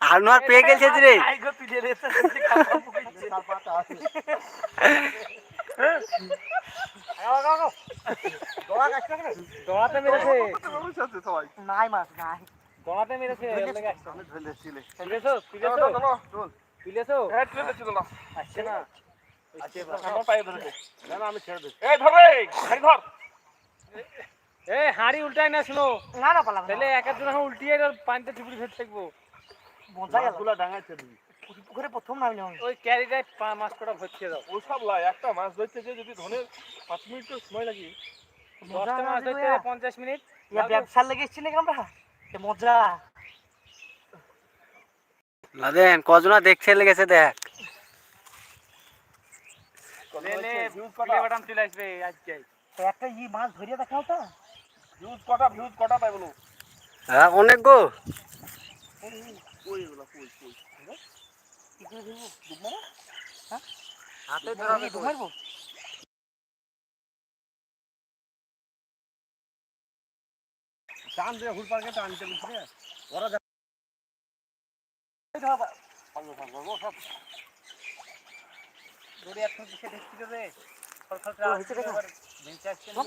আনোয়ার পেয়ে গেছে রে। আমি ছেড়ে দিচ্ছি। ধর। হাঁড়ি উল্টাই না শুনো। না না পালাম তাহলে এক একজন এখন উল্টিয়ে পানিতে থাকব। মজা গেল। গুলা ডাঙাইছে তুমি। পুকুরে প্রথম নামলাম ওই ক্যারিটায় মাছ কটা ভর্তি দাও। ও সব লাই একটা মাছ ধরতে যে যদি ধনের পাঁচ মিনিট তো সময় লাগে দশটা মাছ ধরতে পঞ্চাশ মিনিট। ব্যবসার লেগে এসেছি নাকি আমরা? মজা। লাদেন কজনা দেখছে লেগেছে দেখ। একটা ই মাছ ধরিয়ে দেখাও তো। ভিউজ কটা ভিউজ কটা তাই বলো? হ্যাঁ অনেক গো। কই এগুলা কই কই? কি করে ধরবো? ডুব মারো হাতে ধরাবে? ডুব মারবো টান দিয়ে হুল টানতে বলছি রে ওরা দড়ি দিকে দেখছি রে ফল ফল তো হয়েছে বেঞ্চে আসছে না